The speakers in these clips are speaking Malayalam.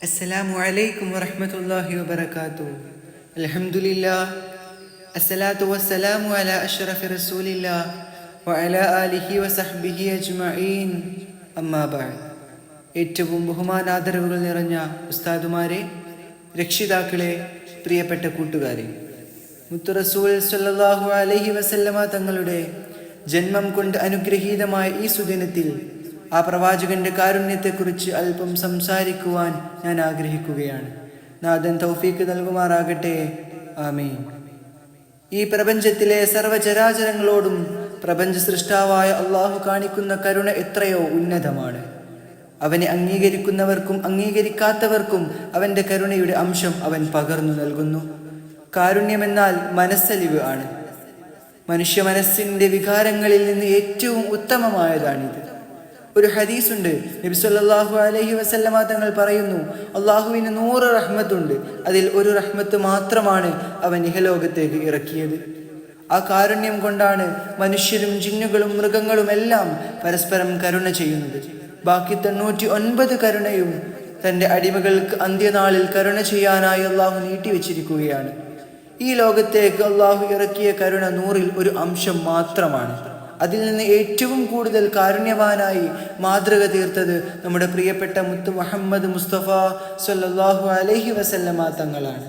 അസ്സലാമു അലൈക്കും വറഹമത്തല്ലാഹി വബർക്കാത്തു അലഹമുല്ല അസ്സലാത്തു വസ്സലാമു അലാ അഷ്റഫി റസൂലില്ല വഅലാ ആലിഹി വസഹ്ബിഹി അജ്മഈൻ. അമ്മാ അമ്മാബാൻ ഏറ്റവും ബഹുമാനാദരവുകൾ നിറഞ്ഞ ഉസ്താദുമാരെ രക്ഷിതാക്കളെ പ്രിയപ്പെട്ട കൂട്ടുകാരെ. മുത്തുറസൂൽ സല്ലല്ലാഹു അലൈഹി വസല്ലമ തങ്ങളുടെ ജന്മം കൊണ്ട് അനുഗ്രഹീതമായ ഈ സുദിനത്തിൽ ആ പ്രവാചകന്റെ കാരുണ്യത്തെക്കുറിച്ച് അല്പം സംസാരിക്കുവാൻ ഞാൻ ആഗ്രഹിക്കുകയാണ്. നാഥൻ തൗഫീക്ക് നൽകുമാറാകട്ടെ. ആമീൻ. ഈ പ്രപഞ്ചത്തിലെ സർവചരാചരങ്ങളോടും പ്രപഞ്ച സൃഷ്ടാവായ അള്ളാഹു കാണിക്കുന്ന കരുണ എത്രയോ ഉന്നതമാണ്. അവനെ അംഗീകരിക്കുന്നവർക്കും അംഗീകരിക്കാത്തവർക്കും അവന്റെ കരുണയുടെ അംശം അവൻ പകർന്നു നൽകുന്നു. കാരുണ്യമെന്നാൽ മനസ്സലിവ് ആണ്. മനുഷ്യ മനസ്സിന്റെ വികാരങ്ങളിൽ നിന്ന് ഏറ്റവും ഉത്തമമായതാണിത്. ഒരു ഹദീസുണ്ട്. നബി സല്ലല്ലാഹു അലൈഹി വസല്ലമ തങ്ങൾ പറയുന്നു അള്ളാഹുവിന് നൂറ് റഹ്മത്തുണ്ട്. അതിൽ ഒരു റഹ്മത്ത് മാത്രമാണ് അവൻ ഇഹലോകത്തേക്ക് ഇറക്കിയത്. ആ കാരുണ്യം കൊണ്ടാണ് മനുഷ്യരും ജിന്നുകളും മൃഗങ്ങളും എല്ലാം പരസ്പരം കരുണ ചെയ്യുന്നത്. ബാക്കി തൊണ്ണൂറ്റി ഒൻപത് കരുണയും തന്റെ അടിമകൾക്ക് അന്ത്യനാളിൽ കരുണ ചെയ്യാനായി അള്ളാഹു നീട്ടിവെച്ചിരിക്കുകയാണ്. ഈ ലോകത്തേക്ക് അള്ളാഹു ഇറക്കിയ കരുണ നൂറിൽ ഒരു അംശം മാത്രമാണ്. അതിൽ നിന്ന് ഏറ്റവും കൂടുതൽ കാരുണ്യവാനായി മാതൃക തീർത്തത് നമ്മുടെ പ്രിയപ്പെട്ട മുത്ത് മുഹമ്മദ് മുസ്തഫ സല്ലല്ലാഹു അലഹി വസല്ലമ തങ്ങളാണ്.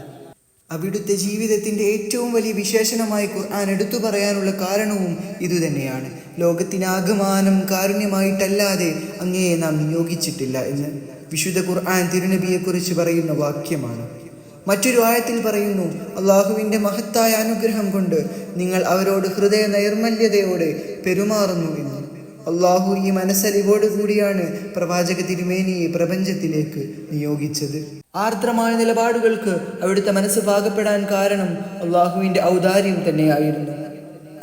അവിടുത്തെ ജീവിതത്തിന്റെ ഏറ്റവും വലിയ വിശേഷണമായി ഖുർആൻ എടുത്തു പറയാനുള്ള കാരണവും ഇതുതന്നെയാണ് ലോകത്തിനാകമാനം കാരുണ്യമായിട്ടല്ലാതെ അങ്ങയെ നാം നിയോഗിച്ചിട്ടില്ല എന്ന് വിശുദ്ധ ഖുർആൻ തിരുനബിയെക്കുറിച്ച് പറയുന്ന വാക്യമാണ്. മറ്റൊരു ആയത്തിൽ പറയുന്നു അള്ളാഹുവിന്റെ മഹത്തായ അനുഗ്രഹം കൊണ്ട് നിങ്ങൾ അവരോട് ഹൃദയ നൈർമല്യതയോടെ പെരുമാറുന്നു എന്ന്. അള്ളാഹു ഈ മനസ്സലിവോട് കൂടിയാണ് പ്രവാചക തിരുമേനിയെ പ്രപഞ്ചത്തിലേക്ക് നിയോഗിച്ചത്. ആർദ്രമായ നിലപാടുകൾക്ക് അവിടുത്തെ മനസ്സ് പാകപ്പെടാൻ കാരണം അള്ളാഹുവിന്റെ ഔദാര്യം തന്നെയായിരുന്നു.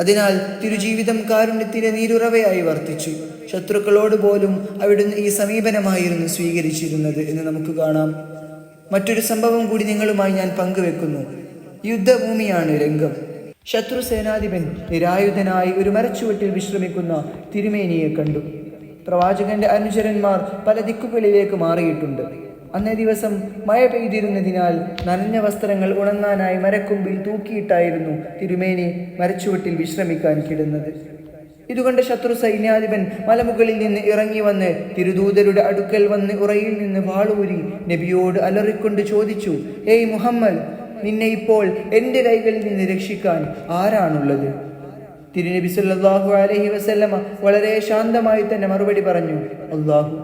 അതിനാൽ തിരുജീവിതം കാരുണ്യത്തിലെ നീരുറവയായി വർത്തിച്ചു. ശത്രുക്കളോട് പോലും അവിടുന്ന് ഈ സമീപനമായിരുന്നു സ്വീകരിച്ചിരുന്നത് എന്ന് നമുക്ക് കാണാം. മറ്റൊരു സംഭവം കൂടി നിങ്ങളുമായി ഞാൻ പങ്കുവെക്കുന്നു. യുദ്ധഭൂമിയാണ് രംഗം. ശത്രു സേനാധിപൻ നിരായുധനായി ഒരു മരച്ചുവട്ടിൽ വിശ്രമിക്കുന്ന തിരുമേനിയെ കണ്ടു. പ്രവാചകന്റെ അനുചരന്മാർ പല ദിക്കുകളിലേക്ക് മാറിയിട്ടുണ്ട്. അന്നേ ദിവസം മഴ പെയ്തിരുന്നതിനാൽ നനഞ്ഞ വസ്ത്രങ്ങൾ ഉണങ്ങാനായി മരക്കൊമ്പിൽ തൂക്കിയിട്ടായിരുന്നു തിരുമേനി മരച്ചുവട്ടിൽ വിശ്രമിക്കാൻ കിടന്നത്. ഇതുകൊണ്ട് ശത്രു സൈന്യാധിപൻ മലമുകളിൽ നിന്ന് ഇറങ്ങി വന്ന് തിരുദൂതരുടെ അടുക്കൽ വന്ന് ഉറയിൽ നിന്ന് വാളൂരി നബിയോട് അലറിക്കൊണ്ട് ചോദിച്ചു ഏയ് മുഹമ്മദ് നിന്നെ ഇപ്പോൾ എന്റെ കൈകളിൽ നിന്ന് രക്ഷിക്കാൻ ആരാണുള്ളത്? തിരുനബി സല്ലാഹു അലഹി വസല്ലമ വളരെ ശാന്തമായി തന്നെ മറുപടി പറഞ്ഞു അള്ളാഹു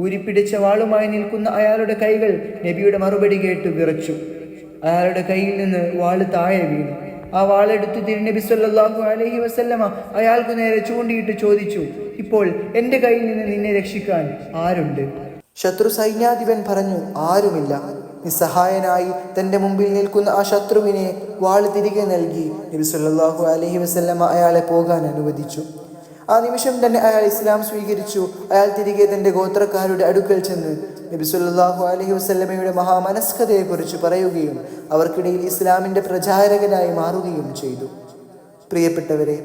ഊരിപ്പിടിച്ച വാളുമായി നിൽക്കുന്ന അയാളുടെ കൈകൾ നബിയുടെ മറുപടി കേട്ട് വിറച്ചു. അയാളുടെ കയ്യിൽ നിന്ന് വാൾ താഴെ വീണു. ആ വാളെടുത്ത് തിരുനബി സല്ലാഹു അലഹി വസല്ലമ അയാൾക്ക് നേരെ ചൂണ്ടിയിട്ട് ചോദിച്ചു ഇപ്പോൾ എന്റെ കയ്യിൽ നിന്ന് നിന്നെ രക്ഷിക്കാൻ ആരുണ്ട്? ശത്രു സൈന്യാധിപൻ പറഞ്ഞു ആരുമില്ല. നിസ്സഹായനായി തന്റെ മുമ്പിൽ നിൽക്കുന്ന ആ ശത്രുവിനെ വാൾ തിരികെ നൽകി നബി സല്ലല്ലാഹു അലൈഹി വസല്ലമ അയാളെ പോകാൻ അനുവദിച്ചു. ആ നിമിഷം തന്നെ അയാൾ ഇസ്ലാം സ്വീകരിച്ചു. അയാൾ തിരികെ തന്റെ ഗോത്രക്കാരുടെ അടുക്കൽ ചെന്ന് നബി സല്ലല്ലാഹു അലൈഹി വസല്ലമയുടെ മഹാമനസ്കതയെക്കുറിച്ച് പറയുകയും അവർക്കിടയിൽ ഇസ്ലാമിന്റെ പ്രചാരകനായി മാറുകയും ചെയ്തു. പ്രിയപ്പെട്ടവരെ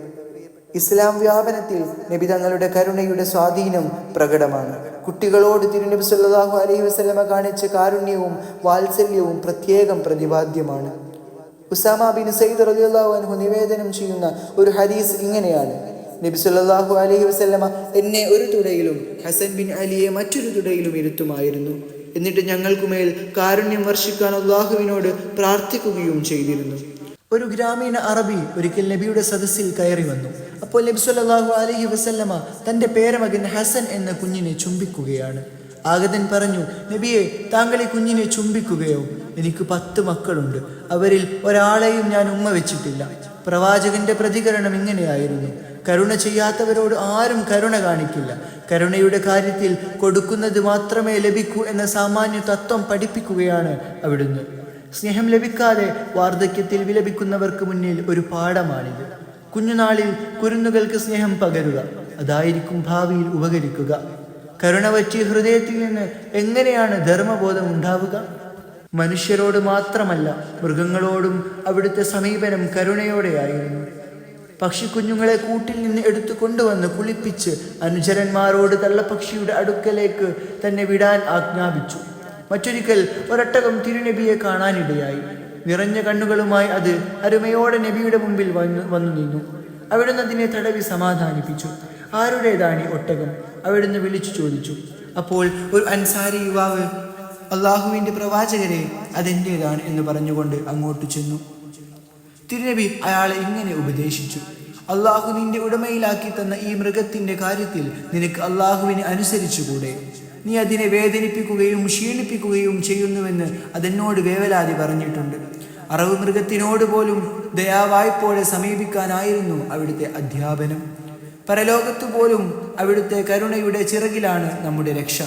ഇസ്ലാം വ്യാപനത്തിൽ നബി തങ്ങളുടെ കരുണയുടെ സ്വാധീനം പ്രകടമാണ്. കുട്ടികളോട് തിരുനബി സല്ലാഹു അലൈഹി വസ്ലമ കാണിച്ച കാരുണ്യവും വാത്സല്യവും പ്രത്യേകം പ്രതിപാദ്യമാണ്. ഉസാമ ബിൻ സയ്യിദ് റളിയല്ലാഹു അൻഹു നിവേദനം ചെയ്യുന്ന ഒരു ഹദീസ് ഇങ്ങനെയാണ്. നബി സല്ലാഹു അലൈഹി വസല്ലമ എന്നെ ഒരു തുടയിലും ഹസൻ ബിൻ അലിയെ മറ്റൊരു തുടയിലും ഇരുത്തുമായിരുന്നു. എന്നിട്ട് ഞങ്ങൾക്കുമേൽ കാരുണ്യം വർഷിക്കാൻ അള്ളാഹുവിനോട് പ്രാർത്ഥിക്കുകയും ചെയ്തിരുന്നു. ഒരു ഗ്രാമീണ അറബി ഒരിക്കൽ നബിയുടെ സദസ്സിൽ കയറി വന്നു. അപ്പോൾ നബി സല്ലാഹു അലഹി വസല്ലമ തന്റെ പേരമകൻ ഹസൻ എന്ന കുഞ്ഞിനെ ചുംബിക്കുകയാണ്. ആഗതൻ പറഞ്ഞു നബിയെ താങ്കൾ ഈ കുഞ്ഞിനെ ചുംബിക്കുകയോ? എനിക്ക് പത്ത് മക്കളുണ്ട്. അവരിൽ ഒരാളെയും ഞാൻ ഉമ്മ വെച്ചിട്ടില്ല. പ്രവാചകന്റെ പ്രതികരണം ഇങ്ങനെയായിരുന്നു. കരുണ ചെയ്യാത്തവരോട് ആരും കരുണ കാണിക്കില്ല. കരുണയുടെ കാര്യത്തിൽ കൊടുക്കുന്നത് മാത്രമേ ലഭിക്കൂ എന്ന സാമാന്യ തത്വം പഠിപ്പിക്കുകയാണ് അവിടുന്ന്. സ്നേഹം ലഭിക്കാതെ വാർദ്ധക്യത്തിൽ വിലപിക്കുന്നവർക്ക് മുന്നിൽ ഒരു പാഠമാണിത്. കുഞ്ഞുനാളിൽ കുരുന്നുകൾക്ക് സ്നേഹം പകരുക അതായിരിക്കും ഭാവിയിൽ ഉപകരിക്കുക. കരുണ ഹൃദയത്തിൽ നിന്ന് എങ്ങനെയാണ് ധർമ്മബോധം ഉണ്ടാവുക? മനുഷ്യരോട് മാത്രമല്ല മൃഗങ്ങളോടും അവിടുത്തെ സമീപനം കരുണയോടെയായിരുന്നു പക്ഷിക്കുഞ്ഞുങ്ങളെ കൂട്ടിൽ നിന്ന് എടുത്തു കൊണ്ടുവന്ന് കുളിപ്പിച്ച് അനുചരന്മാരോട് തള്ളപ്പക്ഷിയുടെ അടുക്കലേക്ക് തന്നെ വിടാൻ ആജ്ഞാപിച്ചു. മറ്റൊരിക്കൽ ഒരട്ടകം തിരുനബിയെ കാണാനിടയായി. നിറഞ്ഞ കണ്ണുകളുമായി അത് അരുമയോടെ നബിയുടെ മുമ്പിൽ വന്നു വന്നു നിന്നു. അവിടുന്ന് അതിനെ തടവി സമാധാനിപ്പിച്ചു. ആരുടേതാണ് ഒട്ടകം? അവിടുന്ന് വിളിച്ചു ചോദിച്ചു. അപ്പോൾ ഒരു അൻസാരി യുവാവ് അള്ളാഹുവിന്റെ പ്രവാചകരെ അതെന്റേതാണ്? എന്ന് പറഞ്ഞുകൊണ്ട് അങ്ങോട്ട് ചെന്നു. തിരുനബി അയാളെ ഇങ്ങനെ ഉപദേശിച്ചു. അള്ളാഹു നിന്റെ ഉടമയിലാക്കി തന്ന ഈ മൃഗത്തിന്റെ കാര്യത്തിൽ നിനക്ക് അള്ളാഹുവിനെ അനുസരിച്ചുകൂടെ. നീ അതിനെ വേദനിപ്പിക്കുകയും ക്ഷീണിപ്പിക്കുകയും ചെയ്യുന്നുവെന്ന് അതെന്നോട് വേവലാതി പറഞ്ഞിട്ടുണ്ട്. അറവ് മൃഗത്തിനോട് പോലും ദയാവായ്പോടെ സമീപിക്കാനായിരുന്നു അവിടുത്തെ അധ്യാപനം. പരലോകത്തു പോലും അവിടുത്തെ കരുണയുടെ ചിറകിലാണ് നമ്മുടെ രക്ഷ.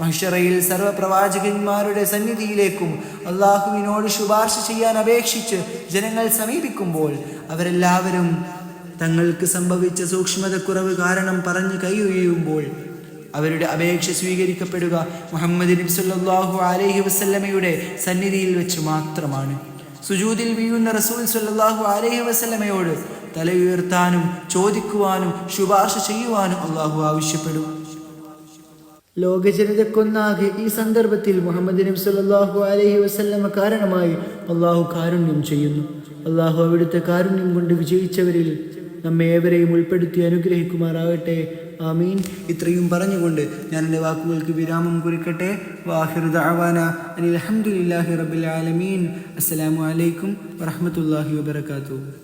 മഹിഷറയിൽ സർവപ്രവാചകന്മാരുടെ സന്നിധിയിലേക്കും അള്ളാഹുവിനോട് ശുപാർശ ചെയ്യാൻ അപേക്ഷിച്ച് ജനങ്ങൾ സമീപിക്കുമ്പോൾ അവരെല്ലാവരും തങ്ങൾക്ക് സംഭവിച്ച സൂക്ഷ്മതക്കുറവ് കാരണം പറഞ്ഞു കൈയൊഴിയുമ്പോൾ അവരുടെ അപേക്ഷ സ്വീകരിക്കപ്പെടുക മുഹമ്മദ് നബി അലഹി വസല്ലമയുടെ സന്നിധിയിൽ വെച്ച് മാത്രമാണ്. സുജൂതിൽ വീഴുന്ന റസൂൽ സല്ലാഹു അലഹി വസല്ലമയോട് തലയുയർത്താനും ചോദിക്കുവാനും ശുപാർശ ചെയ്യുവാനും അള്ളാഹു ആവശ്യപ്പെടും. ലോകജനതക്കൊന്നാകെ ഈ സന്ദർഭത്തിൽ മുഹമ്മദ് നബി അലഹി അലൈഹി വസല്ലമ കാരണമായി അള്ളാഹു കാരുണ്യം ചെയ്യുന്നു. അള്ളാഹു അവിടുത്തെ കാരുണ്യം കൊണ്ട് വിജയിച്ചവരിൽ നമ്മെ ഏവരെയും ഉൾപ്പെടുത്തി അനുഗ്രഹിക്കുമാറാകട്ടെ. ആമീൻ. ഇത്രയും പറഞ്ഞുകൊണ്ട് ഞാൻ എന്റെ വാക്കുകൾക്ക് വിരാമം കുറിക്കട്ടെ. വാഹിറുദ അവാന അനിൽ അലഹമുല്ലാഹി റബിൽ ആലമീൻ. അസ്സലാമു അലൈക്കും വറഹമത്തല്ലാഹി വബർക്കാത്തു